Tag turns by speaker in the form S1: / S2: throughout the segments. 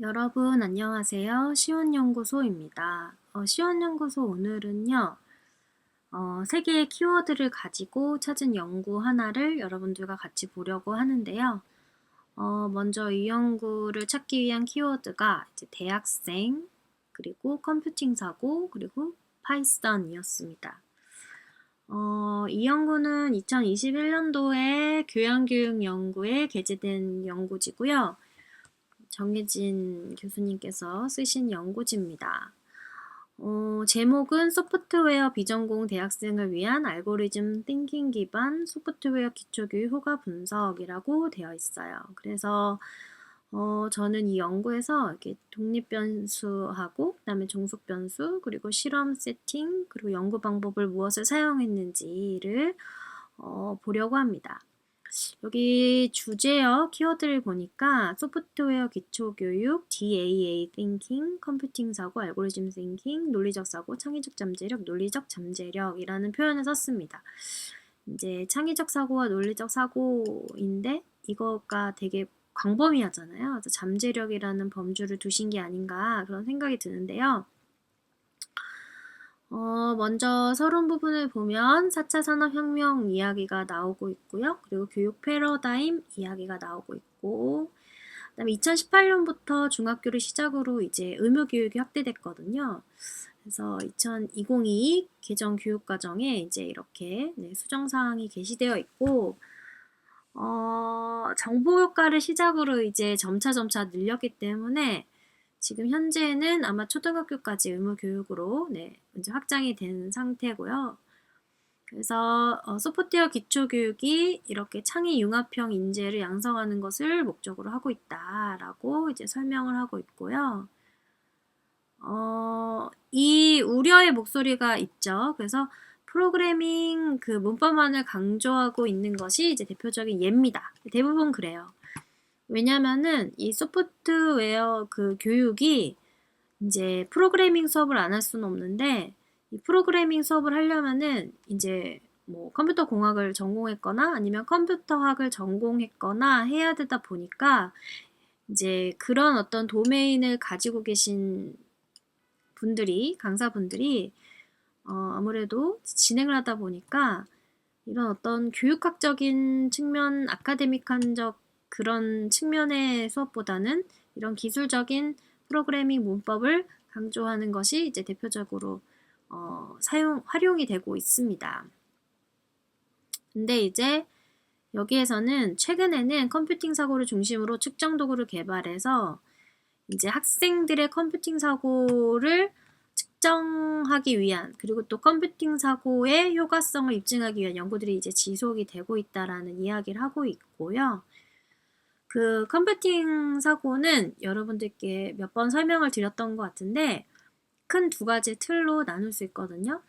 S1: 여러분 안녕하세요. 시원연구소입니다. 어, 시원연구소 오늘은요. 어, 세 개의 키워드를 가지고 찾은 연구 하나를 여러분들과 같이 보려고 하는데요. 어, 먼저 이 연구를 찾기 위한 키워드가 이제 대학생, 그리고 컴퓨팅 사고, 그리고 파이썬이었습니다. 어, 이 연구는 2021년도에 교양교육 연구에 게재된 연구지고요. 정혜진 교수님께서 쓰신 연구지입니다. 어, 제목은 소프트웨어 비전공 대학생을 위한 알고리즘 띵킹 기반 소프트웨어 기초교육 효과 분석이라고 되어 있어요. 그래서 어, 저는 이 연구에서 이렇게 독립 변수하고 그다음에 종속 변수 그리고 실험 세팅 그리고 연구 방법을 무엇을 사용했는지를 어, 보려고 합니다. 여기 주제어 키워드를 보니까 소프트웨어 기초교육, DAA Thinking, 컴퓨팅 사고, 알고리즘 Thinking, 논리적 사고, 창의적 잠재력, 논리적 잠재력이라는 표현을 썼습니다. 이제 창의적 사고와 논리적 사고인데 이거가 되게 광범위하잖아요. 그래서 잠재력이라는 범주를 두신 게 아닌가 그런 생각이 드는데요. 어, 먼저 서론 부분을 보면 4차 산업혁명 이야기가 나오고 있고요. 그리고 교육 패러다임 이야기가 나오고 있고, 그 다음에 2018년부터 중학교를 시작으로 이제 의무교육이 확대됐거든요. 그래서 2022 개정 교육과정에 이제 이렇게 네, 수정사항이 게시되어 있고, 어, 정보 효과를 시작으로 이제 점차점차 늘렸기 때문에 지금 현재는 아마 초등학교까지 의무 교육으로 네, 이제 확장이 된 상태고요. 그래서 어, 소프트웨어 기초 교육이 이렇게 창의 융합형 인재를 양성하는 것을 목적으로 하고 있다라고 이제 설명을 하고 있고요. 어, 이 우려의 목소리가 있죠. 그래서 프로그래밍 그 문법만을 강조하고 있는 것이 이제 대표적인 예입니다. 대부분 그래요. 왜냐면은 이 소프트웨어 그 교육이 이제 프로그래밍 수업을 안 할 수는 없는데 이 프로그래밍 수업을 하려면은 이제 뭐 컴퓨터 공학을 전공했거나 아니면 컴퓨터학을 전공했거나 해야 되다 보니까 이제 그런 어떤 도메인을 가지고 계신 분들이 강사분들이 어 아무래도 진행을 하다 보니까 이런 어떤 교육학적인 측면, 아카데믹한적 그런 측면의 수업보다는 이런 기술적인 프로그래밍 문법을 강조하는 것이 이제 대표적으로 어, 사용 활용이 되고 있습니다. 근데 이제 여기에서는 최근에는 컴퓨팅 사고를 중심으로 측정 도구를 개발해서 이제 학생들의 컴퓨팅 사고를 측정하기 위한 그리고 또 컴퓨팅 사고의 효과성을 입증하기 위한 연구들이 이제 지속이 되고 있다라는 이야기를 하고 있고요. 그 컴퓨팅 사고는 여러분들께 몇 번 설명을 드렸던 것 같은데 큰 두 가지 틀로 나눌 수 있거든요.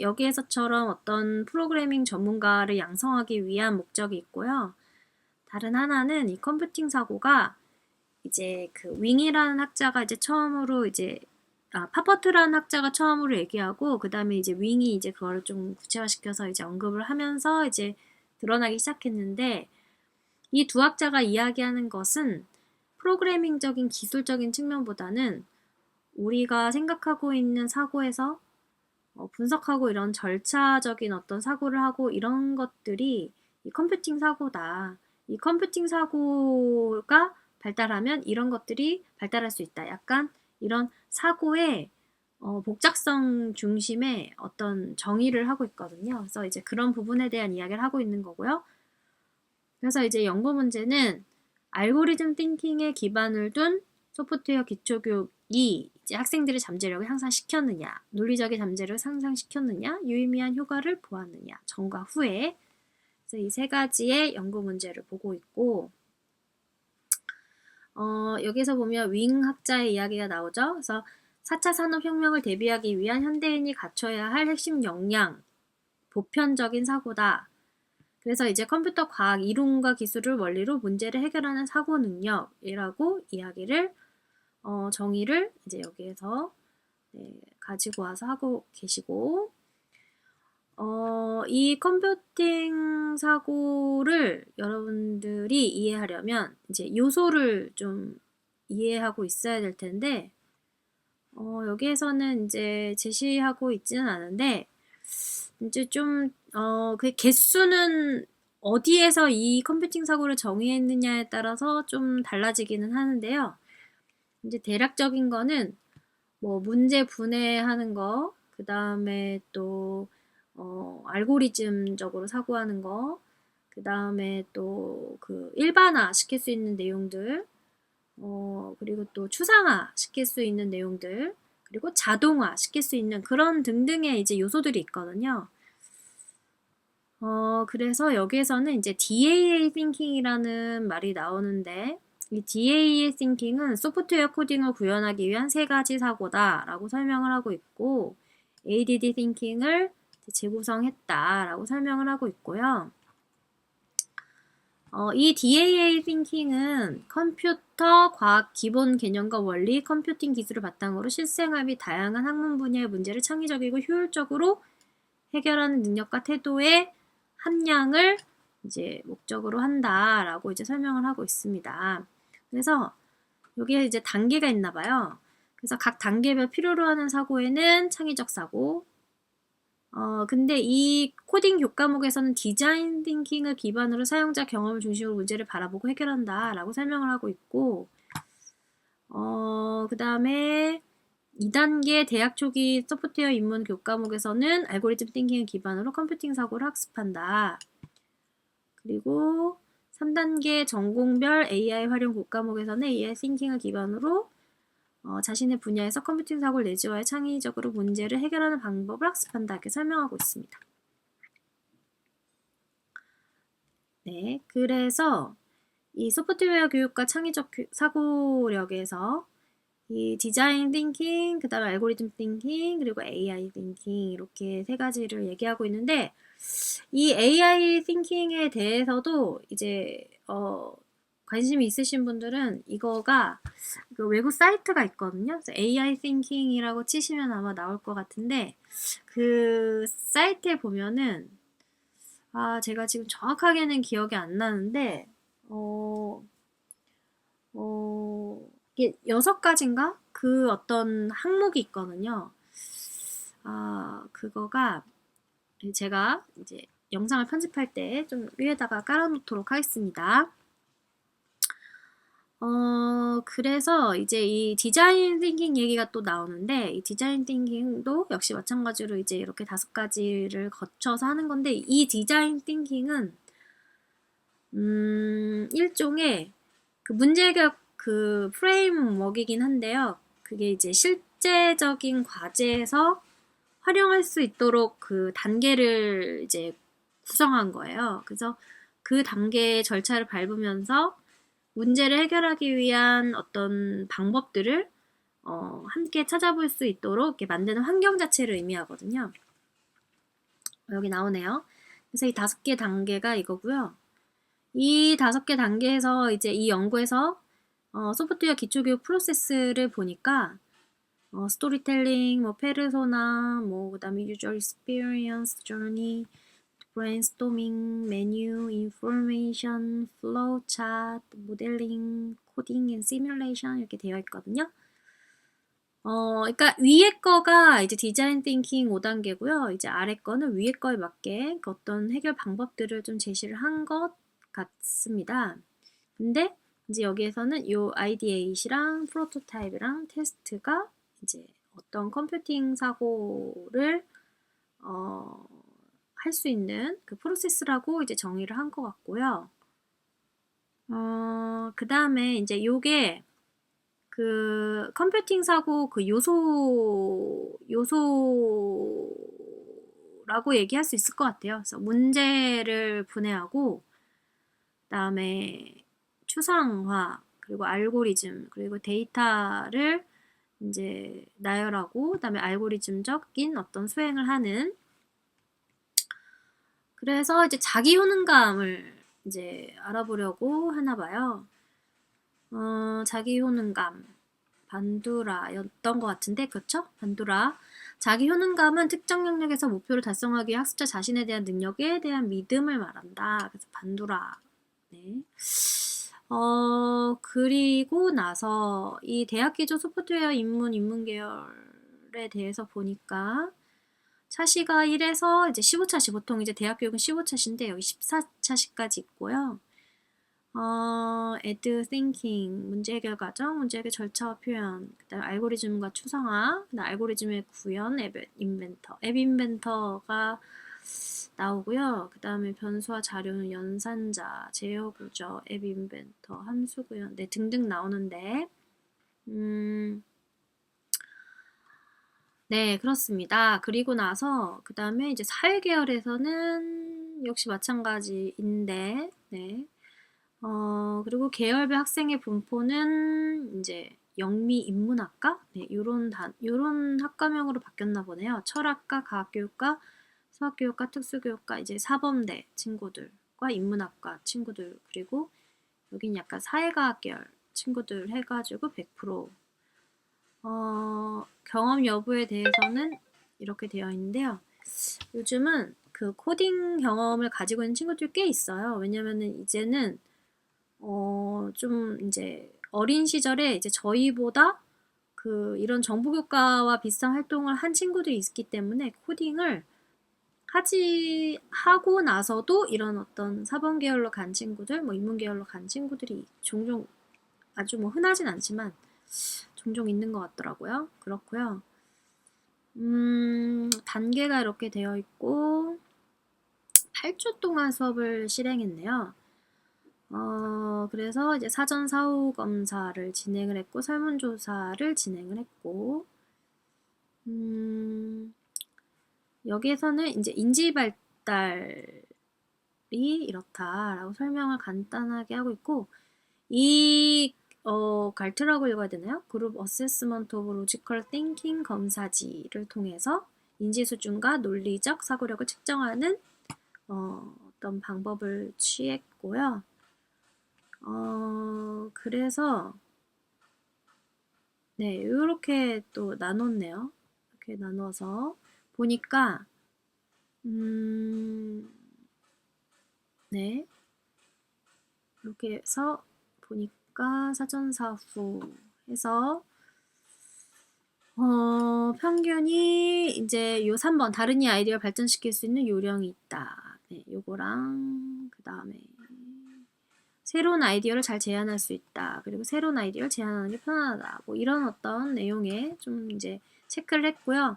S1: 여기에서처럼 어떤 프로그래밍 전문가를 양성하기 위한 목적이 있고요. 다른 하나는 이 컴퓨팅 사고가 이제 그 윙이라는 학자가 이제 처음으로 이제 아, 파퍼트라는 학자가 처음으로 얘기하고 그 다음에 이제 윙이 이제 그거를 좀 구체화시켜서 이제 언급을 하면서 이제 드러나기 시작했는데 이 두 학자가 이야기하는 것은 프로그래밍적인 기술적인 측면보다는 우리가 생각하고 있는 사고에서 어, 분석하고 이런 절차적인 어떤 사고를 하고 이런 것들이 이 컴퓨팅 사고다. 이 컴퓨팅 사고가 발달하면 이런 것들이 발달할 수 있다. 약간 이런 사고의 어, 복잡성 중심의 어떤 정의를 하고 있거든요. 그래서 이제 그런 부분에 대한 이야기를 하고 있는 거고요. 그래서 이제 연구 문제는 알고리즘 띵킹에 기반을 둔 소프트웨어 기초교육이 이제 학생들의 잠재력을 향상시켰느냐, 논리적인 잠재력을 상상시켰느냐, 유의미한 효과를 보았느냐, 전과 후에. 이 세 가지의 연구 문제를 보고 있고, 어, 여기서 보면 윙 학자의 이야기가 나오죠. 그래서 4차 산업혁명을 대비하기 위한 현대인이 갖춰야 할 핵심 역량, 보편적인 사고다. 그래서 이제 컴퓨터 과학 이론과 기술을 원리로 문제를 해결하는 사고 능력이라고 이야기를 어, 정의를 이제 여기에서 네, 가지고 와서 하고 계시고 어, 이 컴퓨팅 사고를 여러분들이 이해하려면 이제 요소를 좀 이해하고 있어야 될 텐데, 어, 여기에서는 이제 제시하고 있지는 않은데, 이제 좀, 어, 그 개수는 어디에서 이 컴퓨팅 사고를 정의했느냐에 따라서 좀 달라지기는 하는데요. 이제 대략적인 거는 뭐 문제 분해하는 거, 그 다음에 또, 어, 알고리즘적으로 사고하는 거, 그 다음에 또 그 일반화 시킬 수 있는 내용들, 어, 그리고 또 추상화 시킬 수 있는 내용들, 그리고 자동화 시킬 수 있는 그런 등등의 이제 요소들이 있거든요. 어, 그래서 여기에서는 이제 DAA thinking이라는 말이 나오는데, 이 DAA thinking은 소프트웨어 코딩을 구현하기 위한 세 가지 사고다라고 설명을 하고 있고, ADD thinking을 재구성했다라고 설명을 하고 있고요. 어, 이 DAA thinking은 컴퓨터 과학 기본 개념과 원리, 컴퓨팅 기술을 바탕으로 실생활 및 다양한 학문 분야의 문제를 창의적이고 효율적으로 해결하는 능력과 태도의 함량을 이제 목적으로 한다라고 이제 설명을 하고 있습니다. 그래서 여기에 이제 단계가 있나 봐요. 그래서 각 단계별 필요로 하는 사고에는 창의적 사고, 어, 근데 이 코딩 교과목에서는 디자인 띵킹을 기반으로 사용자 경험을 중심으로 문제를 바라보고 해결한다 라고 설명을 하고 있고, 어, 그 다음에 2단계 대학 초기 소프트웨어 입문 교과목에서는 알고리즘 띵킹을 기반으로 컴퓨팅 사고를 학습한다. 그리고 3단계 전공별 AI 활용 교과목에서는 AI 띵킹을 기반으로 어, 자신의 분야에서 컴퓨팅 사고를 내재화해 창의적으로 문제를 해결하는 방법을 학습한다. 이렇게 설명하고 있습니다. 네, 그래서 이 소프트웨어 교육과 창의적 교- 사고력에서 이 디자인 띵킹, 그 다음에 알고리즘 띵킹, 그리고 AI 띵킹 이렇게 세 가지를 얘기하고 있는데 이 AI 띵킹에 대해서도 이제 어, 관심이 있으신 분들은 이거가 그 외국 사이트가 있거든요. AI Thinking이라고 치시면 아마 나올 것 같은데 그 사이트에 보면은 아 제가 지금 정확하게는 기억이 안 나는데 어, 어 이게 여섯 가지인가 그 어떤 항목이 있거든요. 아 그거가 제가 이제 영상을 편집할 때 좀 위에다가 깔아놓도록 하겠습니다. 어, 그래서 이제 이 디자인 띵킹 얘기가 또 나오는데, 이 디자인 띵킹도 역시 마찬가지로 이제 이렇게 다섯 가지를 거쳐서 하는 건데, 이 디자인 띵킹은, 음, 일종의 그 문제 해결 그 프레임워크이긴 한데요. 그게 이제 실제적인 과제에서 활용할 수 있도록 그 단계를 이제 구성한 거예요. 그래서 그 단계의 절차를 밟으면서 문제를 해결하기 위한 어떤 방법들을 어, 함께 찾아볼 수 있도록 이렇게 만드는 환경 자체를 의미하거든요. 여기 나오네요. 그래서 이 다섯 개 단계가 이거고요. 이 다섯 개 단계에서 이제 이 연구에서 어, 소프트웨어 기초교육 프로세스를 보니까 어, 스토리텔링, 뭐 페르소나, 뭐 그다음에 유저 익스피리언스, 저니, brainstorming, menu, information, flow chart, modeling, coding and simulation 이렇게 되어 있거든요. 어, 그러니까 위에 거가 이제 디자인 띵킹 5단계고요. 이제 아래 거는 위에 거에 맞게 그 어떤 해결 방법들을 좀 제시를 한 것 같습니다. 근데 이제 여기에서는 요 아이디에이시랑 프로토타입이랑 테스트가 이제 어떤 컴퓨팅 사고를 어, 할 수 있는 그 프로세스라고 이제 정의를 한 것 같고요. 어, 그 다음에 이제 요게 그 컴퓨팅 사고 그 요소, 요소라고 얘기할 수 있을 것 같아요. 그래서 문제를 분해하고, 그 다음에 추상화, 그리고 알고리즘, 그리고 데이터를 이제 나열하고, 그 다음에 알고리즘적인 어떤 수행을 하는 그래서 이제 자기 효능감을 이제 알아보려고 하나 봐요. 어, 자기 효능감 반두라였던 것 같은데 그렇죠? 반두라 자기 효능감은 특정 영역에서 목표를 달성하기 위해 학습자 자신에 대한 능력에 대한 믿음을 말한다. 그래서 반두라 네. 어, 그리고 나서 이 대학 기조 소프트웨어 입문, 입문 계열에 대해서 보니까 차시가 1에서 이제 15차시, 보통 이제 대학 교육은 15차시인데 여기 14차시까지 있고요. 어, add thinking, 문제 해결 과정, 문제 해결 절차와 표현, 그다음 알고리즘과 추상화, 그다음 알고리즘의 구현, 앱 인벤터, 앱 인벤터가 나오고요. 그 다음에 변수와 자료는 연산자, 제어 구조, 앱 인벤터, 함수 구현, 네, 등등 나오는데, 음, 네, 그렇습니다. 그리고 나서, 그 다음에 이제 사회계열에서는 역시 마찬가지인데, 네. 어, 그리고 계열별 학생의 분포는 이제 영미 인문학과? 네, 요런 단, 요런 학과명으로 바뀌었나 보네요. 철학과, 과학교육과, 수학교육과, 특수교육과, 이제 사범대 친구들과 인문학과 친구들, 그리고 여긴 약간 사회과학 계열 친구들 해가지고 100% 어, 경험 여부에 대해서는 이렇게 되어 있는데요. 요즘은 그 코딩 경험을 가지고 있는 친구들이 꽤 있어요. 왜냐면은 이제는 어, 좀 이제 어린 시절에 이제 저희보다 그 이런 정보 교과와 비슷한 활동을 한 친구들이 있기 때문에 코딩을 하지 하고 나서도 이런 어떤 사범 계열로 간 친구들, 뭐 인문 계열로 간 친구들이 종종 아주 뭐 흔하진 않지만 종종 있는 것 같더라고요. 그렇고요. 음, 단계가 이렇게 되어 있고 8주 동안 수업을 실행했네요. 어, 그래서 이제 사전 사후 검사를 진행을 했고 설문조사를 진행을 했고 음, 여기에서는 이제 인지 발달이 이렇다라고 설명을 간단하게 하고 있고 이 어, 갈트라고 읽어야 되나요? 그룹 어세스먼트 오브 로지컬 띵킹 검사지를 통해서 인지 수준과 논리적 사고력을 측정하는 어, 어떤 방법을 취했고요. 어, 그래서 네, 이렇게 또 나눴네요. 이렇게 나눠서 보니까 음, 네. 이렇게 해서 보니까 사전사후 해서 어, 평균이 이제 요 3번 다른 이 아이디어를 발전시킬 수 있는 요령이 있다. 네, 요거랑 그 다음에 새로운 아이디어를 잘 제안할 수 있다. 그리고 새로운 아이디어를 제안하는 게 편하다. 뭐 이런 어떤 내용에 좀 이제 체크를 했고요.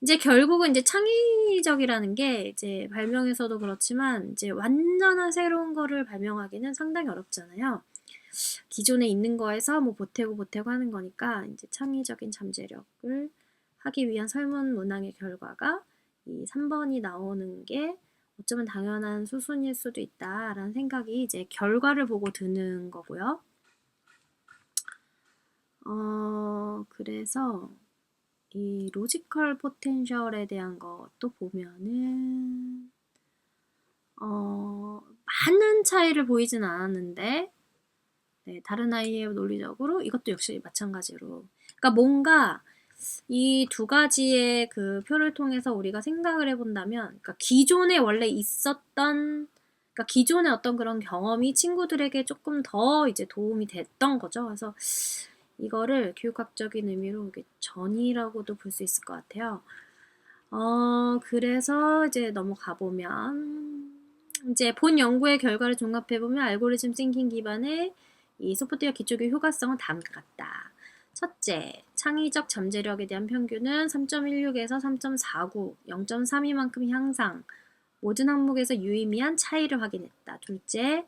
S1: 이제 결국은 이제 창의적이라는 게 이제 발명에서도 그렇지만 이제 완전한 새로운 거를 발명하기는 상당히 어렵잖아요. 기존에 있는 거에서 뭐 보태고 보태고 하는 거니까 이제 창의적인 잠재력을 하기 위한 설문 문항의 결과가 이 3번이 나오는 게 어쩌면 당연한 수순일 수도 있다라는 생각이 이제 결과를 보고 드는 거고요. 어, 그래서 이 로지컬 포텐셜에 대한 것도 보면은 어, 많은 차이를 보이진 않았는데 네, 다른 아이의 논리적으로 이것도 역시 마찬가지로 그러니까 뭔가 이 두 가지의 그 표를 통해서 우리가 생각을 해본다면 그러니까 기존에 원래 있었던 그러니까 기존의 어떤 그런 경험이 친구들에게 조금 더 이제 도움이 됐던 거죠. 그래서 이거를 교육학적인 의미로 전이라고도 볼 수 있을 것 같아요. 어, 그래서 이제 넘어가 보면 이제 본 연구의 결과를 종합해 보면 알고리즘 싱킹 기반의 이 소프트웨어 기초교육 효과성은 다음과 같다. 첫째, 창의적 잠재력에 대한 평균은 3.16에서 3.49, 0.32만큼 향상. 모든 항목에서 유의미한 차이를 확인했다. 둘째,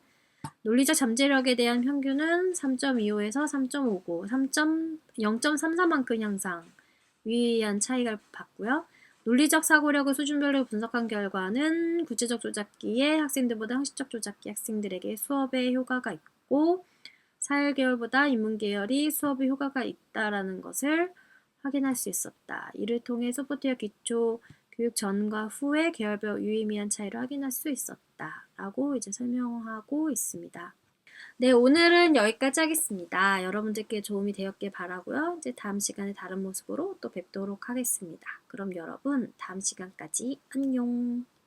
S1: 논리적 잠재력에 대한 평균은 3.25에서 3.59, 0.34만큼 향상. 유의미한 차이가 봤고요. 논리적 사고력을 수준별로 분석한 결과는 구체적 조작기에 학생들보다 형식적 조작기 학생들에게 수업에 효과가 있고 사회계열보다 인문계열이 수업에 효과가 있다라는 것을 확인할 수 있었다. 이를 통해 소프트웨어 기초 교육 전과 후의 계열별 유의미한 차이를 확인할 수 있었다. 라고 이제 설명하고 있습니다. 네, 오늘은 여기까지 하겠습니다. 여러분들께 도움이 되었길 바라고요. 이제 다음 시간에 다른 모습으로 또 뵙도록 하겠습니다. 그럼 여러분, 다음 시간까지 안녕.